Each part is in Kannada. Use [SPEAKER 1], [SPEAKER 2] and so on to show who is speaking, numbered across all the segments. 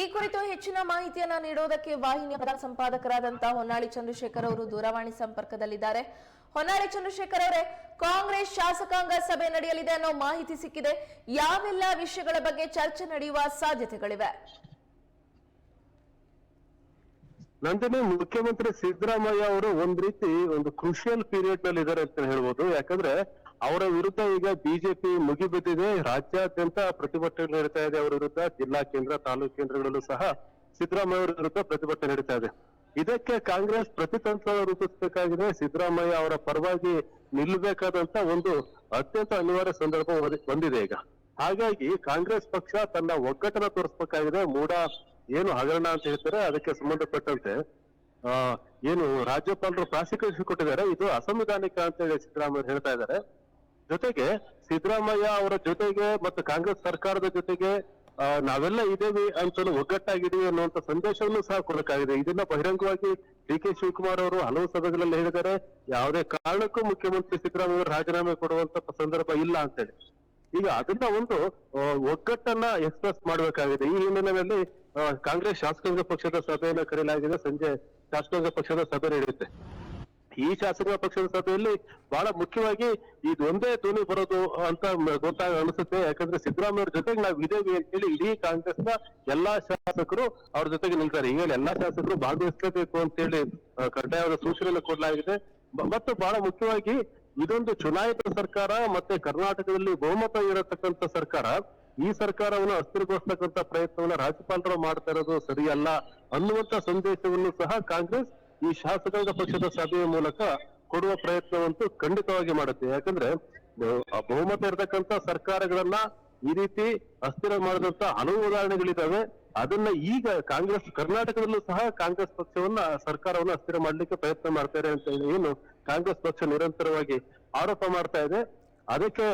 [SPEAKER 1] ಈ ಕುರಿತು ಹೆಚ್ಚಿನ ಮಾಹಿತಿಯನ್ನ ನೀಡೋದಕ್ಕೆ ವಾಹಿನಿಯ ಪ್ರಧಾನ ಸಂಪಾದಕರಾದಂತಹ ಹೊನ್ನಾಳಿ ಚಂದ್ರಶೇಖರ್ ಅವರು ದೂರವಾಣಿ ಸಂಪರ್ಕದಲ್ಲಿದ್ದಾರೆ. ಹೊನ್ನಾಳಿ ಚಂದ್ರಶೇಖರ್ ಅವರೇ, ಕಾಂಗ್ರೆಸ್ ಶಾಸಕಾಂಗ ಸಭೆ ನಡೆಯಲಿದೆ ಅನ್ನೋ ಮಾಹಿತಿ ಸಿಕ್ಕಿದೆ. ಯಾವೆಲ್ಲ ವಿಷಯಗಳ ಬಗ್ಗೆ ಚರ್ಚೆ ನಡೆಯುವ ಸಾಧ್ಯತೆಗಳಿವೆ?
[SPEAKER 2] ನಂದಿನಿ ಮುಖ್ಯಮಂತ್ರಿ ಸಿದ್ದರಾಮಯ್ಯ ಅವರು ಒಂದ್ ರೀತಿ ಒಂದು ಕ್ರುಷಿಯಲ್ ಪೀರಿಯಡ್ನಲ್ಲಿ ಇದ್ದಾರೆ ಅಂತ ಹೇಳ್ಬೋದು. ಯಾಕಂದ್ರೆ ಅವರ ವಿರುದ್ಧ ಈಗ ಬಿಜೆಪಿ ಮುಗಿಬಿದ್ದಿದೆ. ರಾಜ್ಯಾದ್ಯಂತ ಪ್ರತಿಭಟನೆ ನಡೀತಾ ಇದೆ ಅವರ ವಿರುದ್ಧ. ಜಿಲ್ಲಾ ಕೇಂದ್ರ, ತಾಲೂಕು ಕೇಂದ್ರಗಳಲ್ಲೂ ಸಹ ಸಿದ್ದರಾಮಯ್ಯ ಅವರ ವಿರುದ್ಧ ಪ್ರತಿಭಟನೆ ನಡೀತಾ ಇದೆ. ಇದಕ್ಕೆ ಕಾಂಗ್ರೆಸ್ ಪ್ರತಿತಂತ್ರ ರೂಪಿಸಬೇಕಾಗಿದೆ. ಸಿದ್ದರಾಮಯ್ಯ ಅವರ ಪರವಾಗಿ ನಿಲ್ಲಬೇಕಾದಂತ ಒಂದು ಅತ್ಯಂತ ಅನಿವಾರ್ಯ ಸಂದರ್ಭ ಬಂದಿದೆ ಈಗ. ಹಾಗಾಗಿ ಕಾಂಗ್ರೆಸ್ ಪಕ್ಷ ತನ್ನ ಒಗ್ಗಟ್ಟನ್ನ ತೋರಿಸಬೇಕಾಗಿದೆ. ಮೂಡ ಏನು ಹಗರಣ ಅಂತ ಹೇಳ್ತಾರೆ, ಅದಕ್ಕೆ ಸಂಬಂಧಪಟ್ಟಂತೆ, ಆ, ಏನು ರಾಜ್ಯಪಾಲರು ಪ್ರಾಸಿಕ್ಯೂಷನ್ ಕೊಟ್ಟಿದ್ದಾರೆ ಇದು ಅಸಂವಿಧಾನಿಕ ಅಂತ ಹೇಳಿ ಸಿದ್ದರಾಮಯ್ಯ ಹೇಳ್ತಾ ಇದ್ದಾರೆ. ಜೊತೆಗೆ ಸಿದ್ದರಾಮಯ್ಯ ಅವರ ಜೊತೆಗೆ ಮತ್ತು ಕಾಂಗ್ರೆಸ್ ಸರ್ಕಾರದ ಜೊತೆಗೆ ನಾವೆಲ್ಲ ಇದೇವಿ ಅಂತ ಒಗ್ಗಟ್ಟಾಗಿದೆ ಅನ್ನುವಂತ ಸಂದೇಶವನ್ನು ಸಹ ಕೊಡಬೇಕಾಗಿದೆ ಇದನ್ನ ಬಹಿರಂಗವಾಗಿ ಡಿ ಕೆ ಶಿವಕುಮಾರ್ ಅವರು ಹಲವು ಸಭೆಗಳಲ್ಲಿ ಹೇಳಿದ್ದಾರೆ. ಯಾವುದೇ ಕಾರಣಕ್ಕೂ ಮುಖ್ಯಮಂತ್ರಿ ಸಿದ್ದರಾಮಯ್ಯ ರಾಜೀನಾಮೆ ಕೊಡುವಂತ ಸಂದರ್ಭ ಇಲ್ಲ ಅಂತೇಳಿ. ಈಗ ಅದನ್ನ ಒಂದು ಒಗ್ಗಟ್ಟನ್ನ ಎಕ್ಸ್ಪ್ರೆಸ್ ಮಾಡಬೇಕಾಗಿದೆ. ಈ ಹಿನ್ನೆಲೆಯಲ್ಲಿ ಕಾಂಗ್ರೆಸ್ ಶಾಸಕಾಂಗ ಪಕ್ಷದ ಸಭೆಯನ್ನ ಕರೆಯಲಾಗಿದೆ. ಸಂಜೆ ಶಾಸಕಾಂಗ ಪಕ್ಷದ ಸಭೆ ನಡೆಯುತ್ತೆ. ಈ ಶಾಸಕಾಂಗ ಪಕ್ಷದ ಸಭೆಯಲ್ಲಿ ಬಹಳ ಮುಖ್ಯವಾಗಿ ಇದೊಂದೇ ಧ್ವನಿ ಬರೋದು ಅಂತ ಗೊತ್ತಾಗ ಅನಿಸುತ್ತೆ. ಯಾಕಂದ್ರೆ ಸಿದ್ದರಾಮಯ್ಯ ಜೊತೆಗೆ ನಾವು ಇದೇವಿ ಅಂತ ಹೇಳಿ ಇಡೀ ಕಾಂಗ್ರೆಸ್ನ ಎಲ್ಲಾ ಶಾಸಕರು ಅವ್ರ ಜೊತೆಗೆ ನಿಲ್ತಾರೆ. ಈಗ ಎಲ್ಲಾ ಶಾಸಕರು ಭಾಗವಹಿಸಲೇಬೇಕು ಅಂತ ಹೇಳಿ ಕಡ್ಡಾಯವಾದ ಸೂಚನೆಯನ್ನು ಕೊಡಲಾಗಿದೆ. ಮತ್ತು ಬಹಳ ಮುಖ್ಯವಾಗಿ ಇದೊಂದು ಚುನಾಯಿತ ಸರ್ಕಾರ, ಮತ್ತೆ ಕರ್ನಾಟಕದಲ್ಲಿ ಬಹುಮತ ಇರತಕ್ಕಂತ ಸರ್ಕಾರ ಈ ಸರ್ಕಾರವನ್ನು ಅಸ್ಥಿರಗೊಳಿಸ್ತಕ್ಕಂತ ಪ್ರಯತ್ನವನ್ನ ರಾಜ್ಯಪಾಲರು ಮಾಡ್ತಾ ಇರೋದು ಸರಿಯಲ್ಲ ಅನ್ನುವಂತ ಸಂದೇಶವನ್ನು ಸಹ ಕಾಂಗ್ರೆಸ್ ಈ ಶಾಸಕಾಂಗ ಪಕ್ಷದ ಸಭೆಯ ಮೂಲಕ ಕೊಡುವ ಪ್ರಯತ್ನವಂತೂ ಖಂಡಿತವಾಗಿ ಮಾಡುತ್ತೆ. ಯಾಕಂದ್ರೆ ಬಹುಮತ ಇರತಕ್ಕಂತ ಸರ್ಕಾರಗಳನ್ನ ಈ ರೀತಿ ಅಸ್ಥಿರ ಮಾಡಿದಂತ ಹಲವು ಉದಾಹರಣೆಗಳಿದಾವೆ. ಅದನ್ನ ಈಗ ಕಾಂಗ್ರೆಸ್, ಕರ್ನಾಟಕದಲ್ಲೂ ಸಹ ಕಾಂಗ್ರೆಸ್ ಪಕ್ಷವನ್ನ ಸರ್ಕಾರವನ್ನ ಅಸ್ಥಿರ ಮಾಡ್ಲಿಕ್ಕೆ ಪ್ರಯತ್ನ ಮಾಡ್ತಾರೆ ಅಂತ ಏನು ಕಾಂಗ್ರೆಸ್ ಪಕ್ಷ ನಿರಂತರವಾಗಿ ಆರೋಪ ಮಾಡ್ತಾ ಇದೆ. ಅದಕ್ಕೆ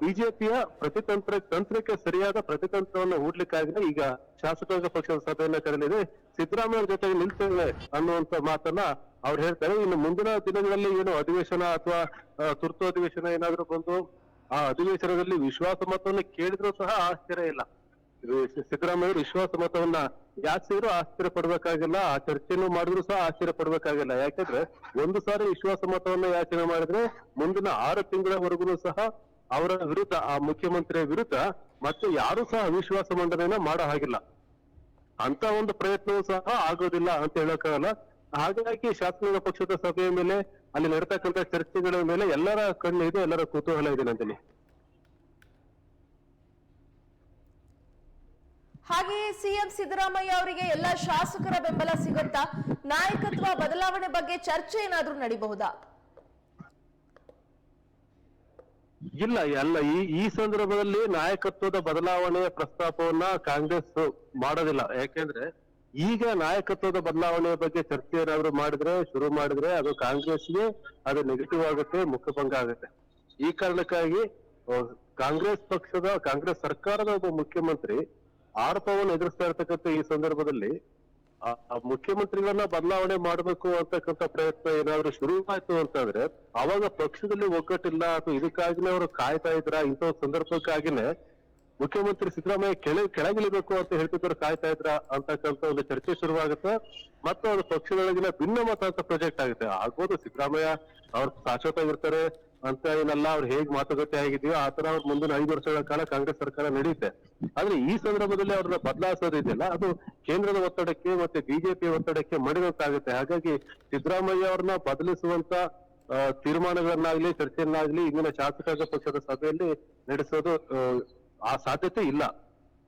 [SPEAKER 2] ಬಿಜೆಪಿಯ ಪ್ರತಿತಂತ್ರ, ತಂತ್ರಕ್ಕೆ ಸರಿಯಾದ ಪ್ರತಿತಂತ್ರವನ್ನು ಹೂಡ್ಲಿಕ್ಕಾಗಿದೆ ಈಗ ಶಾಸಕಾಂಗ ಪಕ್ಷದ ಸಭೆಯನ್ನ ಕರೆಯಲಿದೆ ಸಿದ್ದರಾಮಯ್ಯ ಜೊತೆಗೆ ನಿಲ್ತೇವೆ ಅನ್ನುವಂತ ಮಾತನ್ನ ಅವ್ರು ಹೇಳ್ತಾರೆ. ಇನ್ನು ಮುಂದಿನ ದಿನಗಳಲ್ಲಿ ಏನು ಅಧಿವೇಶನ ಅಥವಾ ತುರ್ತು ಅಧಿವೇಶನ ಏನಾದ್ರೂ ಬಂದು ಆ ಅಧಿವೇಶನದಲ್ಲಿ ವಿಶ್ವಾಸ ಮತವನ್ನು ಕೇಳಿದ್ರು ಸಹ ಆಶ್ಚರ್ಯ ಇಲ್ಲ. ಇದು ಸಿ- ಸಿದ್ದರಾಮಯ್ಯ ಅವರು ವಿಶ್ವಾಸ ಮತವನ್ನ ಯಾಚಿಸಿದ್ರು ಆಶ್ಚರ್ಯ ಪಡ್ಬೇಕಾಗಿಲ್ಲ, ಆ ಚರ್ಚೆನೂ ಮಾಡಿದ್ರು ಸಹ ಆಶ್ಚರ್ಯ ಪಡ್ಬೇಕಾಗಿಲ್ಲ. ಯಾಕಂದ್ರೆ ಒಂದು ಸಾರಿ ವಿಶ್ವಾಸ ಮತವನ್ನ ಯಾಚನೆ ಮಾಡಿದ್ರೆ ಮುಂದಿನ ಆರು ತಿಂಗಳವರೆಗೂ ಸಹ ಅವರ ವಿರುದ್ಧ, ಆ ಮುಖ್ಯಮಂತ್ರಿಯ ವಿರುದ್ಧ ಮತ್ತೆ ಯಾರು ಸಹ ಅವಿಶ್ವಾಸ ಮಂಡನೆಯನ್ನ ಮಾಡೋ ಹಾಗಿಲ್ಲ. ಅಂತ ಒಂದು ಪ್ರಯತ್ನವೂ ಸಹ ಆಗೋದಿಲ್ಲ ಅಂತ ಹೇಳಕ್ಕಾಗಲ್ಲ. ಹಾಗಾಗಿ ಶಾಸಕಾಂಗ ಪಕ್ಷದ ಸಭೆಯ ಮೇಲೆ, ಅಲ್ಲಿ ನಡೀತಕ್ಕಂತ ಚರ್ಚೆಗಳ ಮೇಲೆ ಎಲ್ಲರ ಕಣ್ಣು ಇದೆ ಎಲ್ಲರ ಕುತೂಹಲ ಇದೆ ನಂದಿನಿ.
[SPEAKER 1] ಹಾಗೆಯೇ ಸಿಎಂ ಸಿದ್ದರಾಮಯ್ಯ ಅವರಿಗೆ ಎಲ್ಲ ಶಾಸಕರ ಬೆಂಬಲ ಸಿಗುತ್ತಾ ನಾಯಕತ್ವ ಬದಲಾವಣೆ ಬಗ್ಗೆ ಚರ್ಚೆ ಏನಾದ್ರೂ ನಡಿಬಹುದಾ?
[SPEAKER 2] ಇಲ್ಲ, ಅಲ್ಲ, ಈ ಈ ಸಂದರ್ಭದಲ್ಲಿ ನಾಯಕತ್ವದ ಬದಲಾವಣೆಯ ಪ್ರಸ್ತಾಪವನ್ನ ಕಾಂಗ್ರೆಸ್ ಮಾಡೋದಿಲ್ಲ. ಯಾಕೆಂದ್ರೆ ಈಗ ನಾಯಕತ್ವದ ಬದಲಾವಣೆಯ ಬಗ್ಗೆ ಚರ್ಚೆ ಏನಾದ್ರು ಮಾಡಿದ್ರೆ, ಶುರು ಮಾಡಿದ್ರೆ ಅದು ಕಾಂಗ್ರೆಸ್ಗೆ ಅದು ನೆಗೆಟಿವ್ ಆಗುತ್ತೆ, ಮುಖಭಂಗ ಆಗುತ್ತೆ. ಈ ಕಾರಣಕ್ಕಾಗಿ ಕಾಂಗ್ರೆಸ್ ಪಕ್ಷದ, ಕಾಂಗ್ರೆಸ್ ಸರ್ಕಾರದ ಒಬ್ಬ ಮುಖ್ಯಮಂತ್ರಿ ಆರೋಪವನ್ನು ಎದುರಿಸ್ತಾ ಇರ್ತಕ್ಕಂಥ ಈ ಸಂದರ್ಭದಲ್ಲಿ, ಆ ಮುಖ್ಯಮಂತ್ರಿಗಳನ್ನ ಬದಲಾವಣೆ ಮಾಡಬೇಕು ಅಂತಕ್ಕಂಥ ಪ್ರಯತ್ನ ಏನಾದ್ರು ಶುರು ಅಂತಂದ್ರೆ, ಅವಾಗ ಪಕ್ಷದಲ್ಲಿ ಒಗ್ಗಟ್ಟಿಲ್ಲ ಅಥವಾ ಇದಕ್ಕಾಗಿನೇ ಅವರು ಕಾಯ್ತಾ ಇದ್ರ ಇಂಥ ಸಂದರ್ಭಕ್ಕಾಗಿನೇ ಮುಖ್ಯಮಂತ್ರಿ ಸಿದ್ದರಾಮಯ್ಯ ಕೆಳ, ಕೆಳಗಿಳಿಬೇಕು ಅಂತ ಹೇಳ್ತಿದ್ರು ಕಾಯ್ತಾ ಇದ್ರ ಅಂತಕ್ಕಂಥ ಒಂದು ಚರ್ಚೆ ಶುರುವಾಗುತ್ತೆ. ಮತ್ತು ಅದು ಪಕ್ಷದೊಳಗಿನ ಭಿನ್ನಮತ ಅಂತ ಪ್ರೊಜೆಕ್ಟ್ ಆಗುತ್ತೆ. ಆಗ್ಬೋದು ಸಿದ್ದರಾಮಯ್ಯ ಅವ್ರು ಶಾಶ್ವತವಾಗಿರ್ತಾರೆ. ಅಂತ ಏನಲ್ಲ, ಅವ್ರು ಹೇಗ್ ಮಾತುಕತೆ ಆಗಿದೆಯೋ ಆ ತರ ಅವ್ರ ಮುಂದಿನ ಐದು ವರ್ಷಗಳ ಕಾಲ ಕಾಂಗ್ರೆಸ್ ಸರ್ಕಾರ ನಡೆಯುತ್ತೆ. ಆದ್ರೆ ಈ ಸಂದರ್ಭದಲ್ಲಿ ಅವ್ರನ್ನ ಬದಲಾಯಿಸೋದಿದೆಯಲ್ಲ, ಅದು ಕೇಂದ್ರದ ಒತ್ತಡಕ್ಕೆ ಮತ್ತೆ ಬಿಜೆಪಿ ಒತ್ತಡಕ್ಕೆ ಮಡಿದಂತಾಗುತ್ತೆ. ಹಾಗಾಗಿ ಸಿದ್ದರಾಮಯ್ಯ ಅವ್ರನ್ನ ಬದಲಿಸುವಂತ ತೀರ್ಮಾನಗಳನ್ನಾಗ್ಲಿ, ಚರ್ಚೆಯನ್ನಾಗ್ಲಿ ಇಂದಿನ ಶಾಸಕಾಂಗ ಪಕ್ಷದ ಸಭೆಯಲ್ಲಿ ನಡೆಸೋದು ಆ ಸಾಧ್ಯತೆ ಇಲ್ಲ.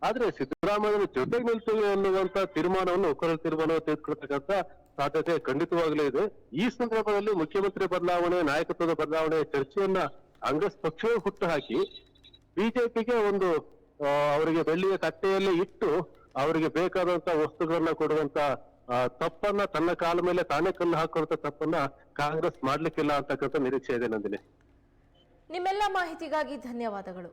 [SPEAKER 2] ಆದ್ರೆ ಸಿದ್ದರಾಮಯ್ಯನ ಜೊತೆಗೆ ನಿಲ್ತೀವಿ ಅನ್ನುವಂತ ತೀರ್ಮಾನವನ್ನು ಒಕ್ಕಲ ತೀರ್ಮಾನ ತೆಗೆದುಕೊಳ್ತಕ್ಕಂತ ಸಾಧ್ಯತೆ ಖಂಡಿತವಾಗಲೇ ಇದೆ. ಈ ಸಂದರ್ಭದಲ್ಲಿ ಮುಖ್ಯಮಂತ್ರಿ ಬದಲಾವಣೆ, ನಾಯಕತ್ವದ ಬದಲಾವಣೆ ಚರ್ಚೆಯನ್ನ ಕಾಂಗ್ರೆಸ್ ಪಕ್ಷವೇ ಹುಟ್ಟು ಹಾಕಿ ಬಿಜೆಪಿಗೆ ಒಂದು ಅವರಿಗೆ ಬೆಳ್ಳಿಯ ಕಟ್ಟೆಯಲ್ಲಿ ಇಟ್ಟು ಅವರಿಗೆ ಬೇಕಾದಂತ ವಸ್ತುಗಳನ್ನ ಕೊಡುವಂತ ತಪ್ಪನ್ನ ತನ್ನ ಕಾಲ ಮೇಲೆ ತಾನೇ ಕಲ್ಲು ಹಾಕುವಂತ ತಪ್ಪನ್ನ ಕಾಂಗ್ರೆಸ್ ಮಾಡ್ಲಿಕ್ಕಿಲ್ಲ ಅಂತಕ್ಕಂಥ ನಿರೀಕ್ಷೆ ಇದೆ ನಂದಿನಿ.
[SPEAKER 1] ನಿಮ್ಮೆಲ್ಲ ಮಾಹಿತಿಗಾಗಿ ಧನ್ಯವಾದಗಳು.